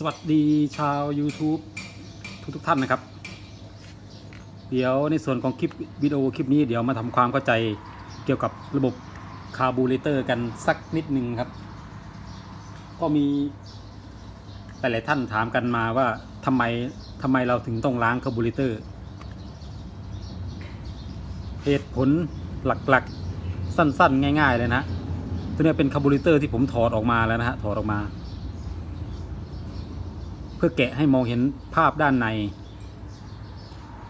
สวัสดีชาว YouTube ทุกทุกท่านนะครับ เดี๋ยวในส่วนของคลิปวิดีโอคลิปนี้เดี๋ยวมาทำความเข้าใจเกี่ยวกับระบบคาร์บูเรเตอร์กันสักนิดหนึ่งครับ ก็มีหลายๆท่านถามกันมาว่าทำไมทำไมเราถึงต้องล้างคาร์บูเรเตอร์ เหตุผลหลักๆสั้นๆ ง่าย ๆ เลยนะตัวนี้เป็นคาร์บูเรเตอร์ที่ผมถอดออกมาแล้วนะฮะถอดออกมา เพื่อแกะให้มองเห็นภาพด้านใน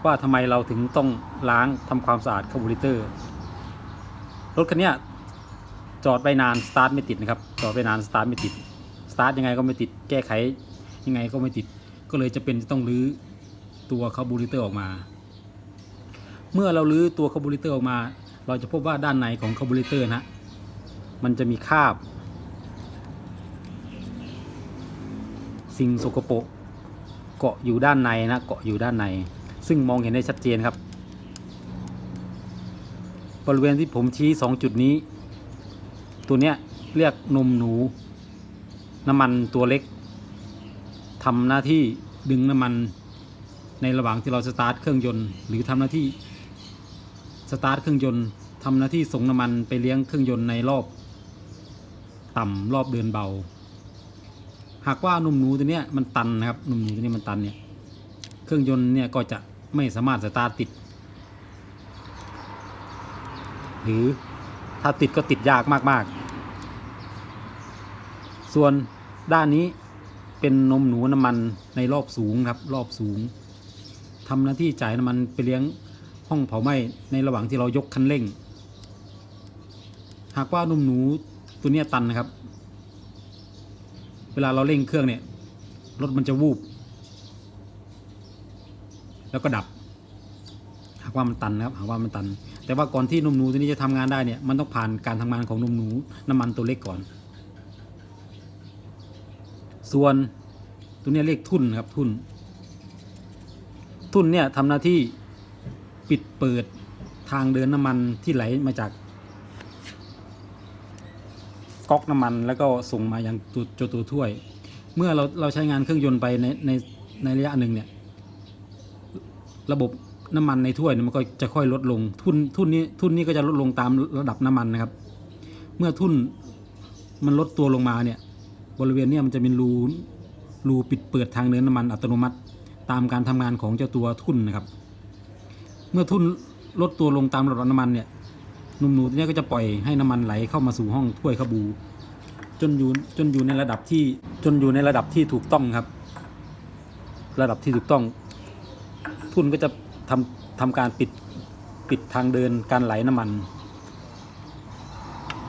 ว่าทำไมเราถึงต้องล้างทำความสะอาดคาร์บูเรเตอร์รถคันนี้จอดไปนานสตาร์ทไม่ติดนะครับจอดไปนานสตาร์ทไม่ติดสตาร์ทยังไงก็ไม่ติดแก้ไขยังไงก็ไม่ติดก็เลยจะเป็นต้องรื้อตัวคาร์บูเรเตอร์ออกมา เมื่อเราลื้อตัวคาร์บูเรเตอร์ออกมา เราจะพบว่าด้านในของคาร์บูเรเตอร์นะมันจะมีคราบ สิ่งสกปรกเกาะอยู่ด้านในนะเกาะอยู่ด้านใน ซึ่งมองเห็นได้ชัดเจนครับ บริเวณที่ผมชี้สองจุดนี้ ตัวเนี้ยเรียกนมหนู น้ำมันตัวเล็กทำหน้าที่ดึงน้ำมันในระหว่างที่เราสตาร์ทเครื่องยนต์ หรือทำหน้าที่สตาร์ทเครื่องยนต์ทำหน้าที่ส่งน้ำมันไปเลี้ยงเครื่องยนต์ในรอบ ต่ำรอบเดินเบา หากว่านุ่มหนูตัวเนี้ยมันตันนะครับนุ่มหนูตัวนี้มันตันเนี่ยเครื่องยนต์เนี่ยก็จะไม่สามารถสตาร์ติด หรือถ้าติดก็ติดยากมาก ๆ ส่วนด้านนี้เป็นนมหนูน้ำมันในรอบสูงครับ รอบสูงทำหน้าที่จ่ายน้ำมันไปเลี้ยงห้องเผาไหม้ในระหว่างที่เรายกคันเร่ง หากว่านมหนูตัวนี้ตันนะครับ วลาเราเร่งเครื่องเนี่ยรถมันจะวูบ แล้วก็ดับ หากว่ามันตันนะครับหากว่ามันตัน แต่ว่าก่อนที่นมหนูตัวนี้จะทำงานได้เนี่ยมันต้องผ่านการทำงานของนมหนูน้ำมันตัวเล็กก่อน ส่วนตัวนี้เรียกทุ่นครับทุ่น ทุ่นเนี่ยทำหน้าที่ปิดเปิดทางเดินน้ำมันที่ไหลมาจาก ก๊อกน้ำมัน แล้วก็ส่งมายังตัวตัวตัวถ้วย เมื่อเราเราใช้งานเครื่องยนต์ไปในในในระยะหนึ่งเนี่ยระบบน้ำมันในถ้วยมันก็จะค่อยลดลง ทุนทุนนี้ทุนนี้ก็จะลดลงตามระดับน้ำมันนะครับ เมื่อทุนมันลดตัวลงมาเนี่ยบริเวณเนี้มันจะเป็นรูรูปิดเปิดทางเดินน้ำมันอัตโนมัติ ตามการทำงานของเจ้าตัวทุนนะครับ เมื่อทุนลดตัวลงตามระดับน้ำมันเนี่ย นุ่มหนูตัวนี้ก็จะปล่อยให้น้ำมันไหลเข้ามาสู่ห้องถ้วยขบู จนอยู่จนอยู่ในระดับที่จนอยู่ในระดับที่ถูกต้องครับ ระดับที่ถูกต้อง ทุนก็จะทำทำการปิดปิดทางเดินการไหลน้ำมัน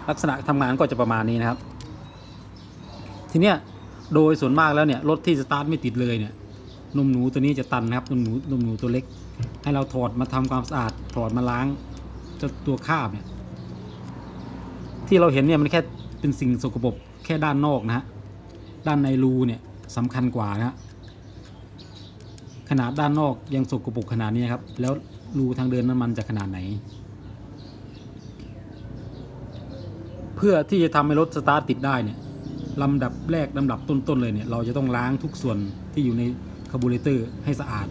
ลักษณะทำงานก็จะประมาณนี้นะครับ ทีเนี้ยโดยส่วนมากแล้วเนี่ยรถที่สตาร์ทไม่ติดเลยเนี่ยนมหนูตัวนี้จะตันนะครับนมหนูนมหนูตัวเล็ก ให้เราถอดมาทำความสะอาดถอดมาล้าง ตัวคาบเนี่ย ที่เราเห็นเนี่ยมันแค่เป็นสิ่งสกปรกแค่ด้านนอกนะฮะด้านในรูเนี่ยสำคัญกว่านะฮะขนาดด้านนอกยังสกปรกขนาดนี้ครับ แล้วรูทางเดินน้ำมันจะขนาดไหน เพื่อที่จะทำให้รถสตาร์ทติดได้เนี่ยลำดับแรกลำดับต้นๆเลยเนี่ย เราจะต้องล้างทุกส่วนที่อยู่ในคาร์บูเรเตอร์ให้สะอาด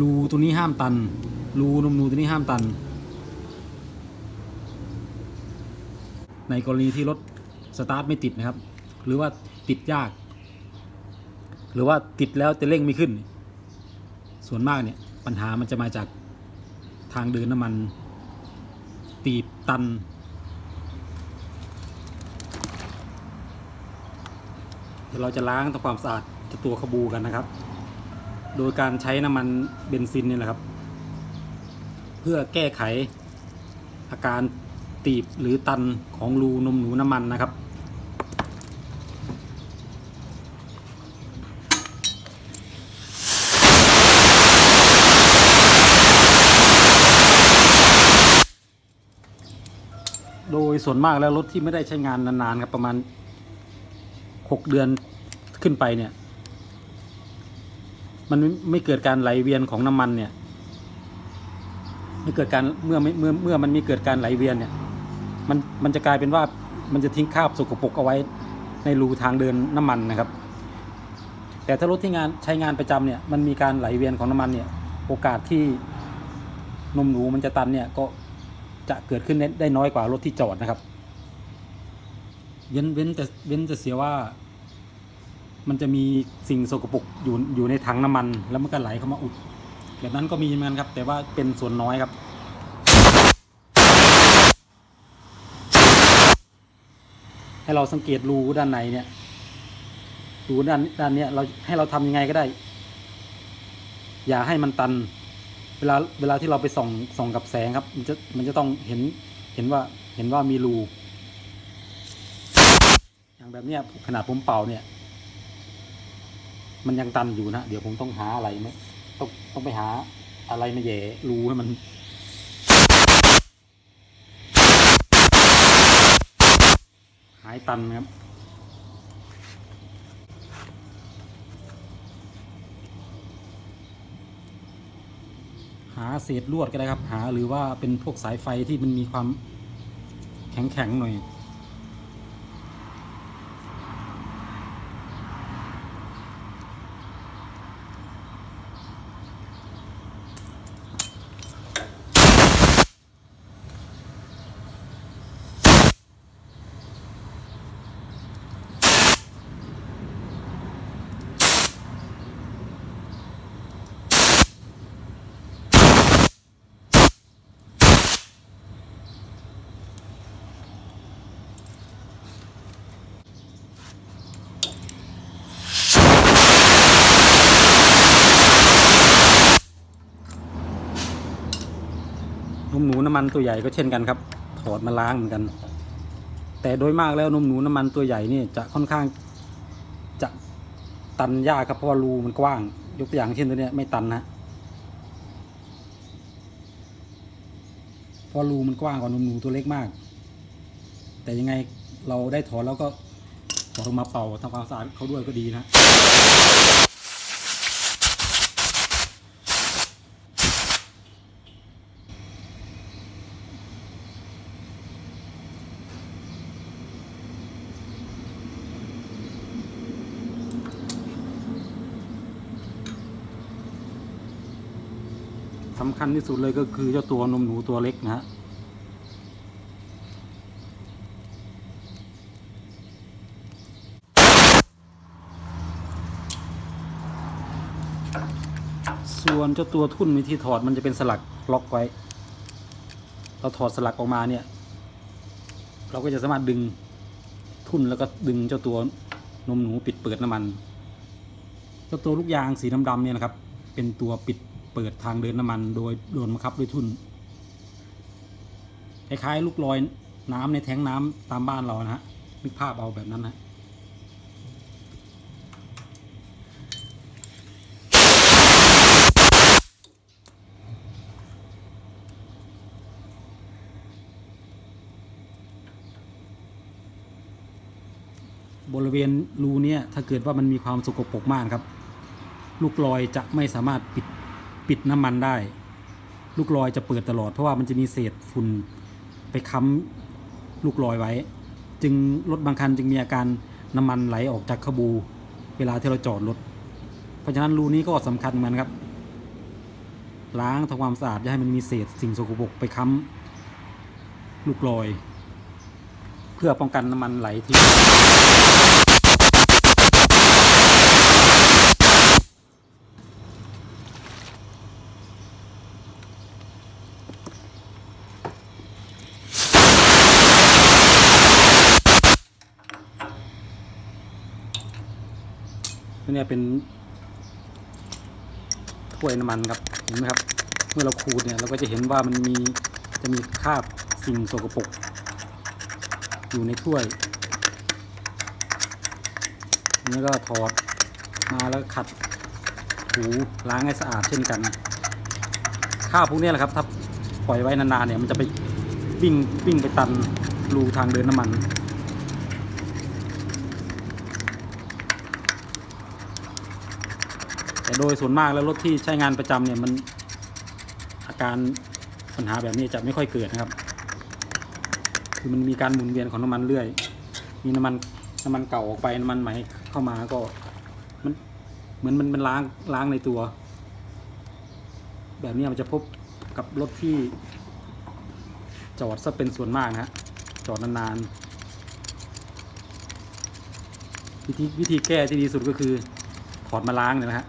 รูตัวนี้ห้ามตันรูนมนูตัวนี้ห้ามตัน ในกรณีที่รถสตาร์ทไม่ติดนะครับ หรือว่าติดยาก หรือว่าติดแล้วจะเร่งไม่ขึ้น ส่วนมากเนี่ยปัญหามันจะมาจากทางเดินน้ำมัน ตีบตัน เดี๋ยวเราจะล้างทำความสะอาดตัวขบูกันนะครับ โดยการใช้น้ำมันเบนซินนี่แหละครับ เพื่อแก้ไขอาการ ตีบหรือตันของรูนมหนูน้ำมันนะครับ โดยส่วนมากแล้วรถที่ไม่ได้ใช้งานนานๆครับประมาณหกเดือนขึ้นไปเนี่ย มันไม่เกิดการไหลเวียนของน้ำมันเนี่ยไม่เกิดการเมื่อเมื่อเมื่อมันมีเกิดการไหลเวียนเนี่ย มันมันจะกลายเป็นว่ามันจะทิ้งคราบสกปรกเอาไว้ในรูทางเดินน้ำมันนะครับ แต่ถ้ารถที่งานใช้งานประจำเนี่ยมันมีการไหลเวียนของน้ำมันเนี่ยโอกาสที่นมหนูมันจะตันเนี่ยก็จะเกิดขึ้นได้ได้น้อยกว่ารถที่จอดนะครับ เว้นเว้นแต่เว้นแต่เสียว่า มันจะมีสิ่งสกปรกอยู่อยู่ในถังน้ำมัน แล้วมันก็ไหลเข้ามาอุดแบบนั้นก็มีเหมือนกันครับ แต่ว่าเป็นส่วนน้อยครับ ให้เราสังเกตรูด้านในเนี่ยรูด้านด้านเนี้ยเราให้เราทำยังไงก็ได้ อย่าให้มันตัน เวลาเวลาที่เราไปส่องส่องกับแสงครับ มันจะมันจะต้องเห็นเห็นว่าเห็นว่ามีรูอย่างแบบเนี้ยขนาดผมเป่าเนี่ย มันยังตันอยู่นะเดี๋ยวผมต้องหาอะไรไหมต้องต้องไปหาอะไรมาแย่รูให้มันายตันครับ หาเศษลวดก็ได้ครับ หาหรือว่าเป็นพวกสายไฟที่มันมีความแข็งแข็งๆหน่อย มหนูน้ำมันตัวใหญ่ก็เช่นกันครับ ถอดมาล้างเหมือนกัน แต่โดยมากแล้วนมหนูน้ำมันตัวใหญ่นี่จะค่อนข้างจะตันยากครับเพราะว่ารูมันกว้าง ยกตัวอย่างเช่นตัวเนี้ยไม่ตันนะเพราะรูมันกว้างกว่านมหนูตัวเล็กมาก แต่ยังไงเราได้ถอนแล้วก็ถอดออกมาเป่าทำความสะอาดเขาด้วยก็ดีนะำคัญที่สุดเลยก็คือเจ้าตัวนมหนูตัวเล็กนะฮะส่วนเจ้าตัวทุ่นวิธีถอดมันจะเป็นสลักล็อกไว้ เราถอดสลักออกมาเนี่ย เราก็จะสามารถดึงทุ่นแล้วก็ดึงเจ้าตัวนมหนูปิดเปิดน้ำมัน เจ้าตัวลูกยางสีดำๆเนี่ยนะครับ เป็นตัวปิด เปิดทางเดินน้ำมันโดยโดนบังคับด้วยทุนคล้ายๆลูกลอยน้ำในแท้งน้ำตามบ้านเรานะฮะนึกภาพเอาแบบนั้นนะบริเวณรูเนี่ยถ้าเกิดว่ามันมีความสกปรกมากครับ ลูกลอยจะไม่สามารถปิด ปิดน้ำมันได้ ลูกลอยจะเปิดตลอด เพราะว่ามันจะมีเศษฝุ่นไปค้ำลูกลอยไว้ จึงรถบางคันจึงมีอาการน้ำมันไหลออกจากขบู เวลาที่เราจอดรถ เพราะฉะนั้นรูนี้ก็สำคัญเหมือนกันครับล้างทำความสะอาดอย่าให้มันมีเศษสิ่งสกปรกไปค้ำลูกลอย เพื่อป้องกันน้ำมันไหลทิ้ ตัวเนี้ยเป็นถ้วยน้ำมันครับเห็นไหมครับ เมื่อเราขูดเนี่ยเราก็จะเห็นว่ามันมีจะมีคราบสิ่งสกปรกอยู่ในถ้วยนี่ก็ถอดมาแล้วขัดถูล้างให้สะอาดเช่นกันคราบพวกนี้แหละครับ ถ้าปล่อยไว้นานๆเนี่ยมันจะไปวิ่งวิ่งไปตันรูทางเดินน้ำมัน แต่โดยส่วนมากแล้วรถที่ใช้งานประจำเนี่ยมันอาการปัญหาแบบนี้จะไม่ค่อยเกิดนะครับ คือมันมีการหมุนเวียนของน้ำมันเรื่อย มีน้ำมันน้ำมันเก่าออกไปน้ำมันใหม่เข้ามาก็มันเหมือนมันเป็นล้างล้างในตัว แบบนี้มันจะพบกับรถที่จอดซะเป็นส่วนมากนะจอดนานๆวิธีวิธีแก้ที่ดีสุดก็คือถอดมาล้างเนี่ยนะฮะ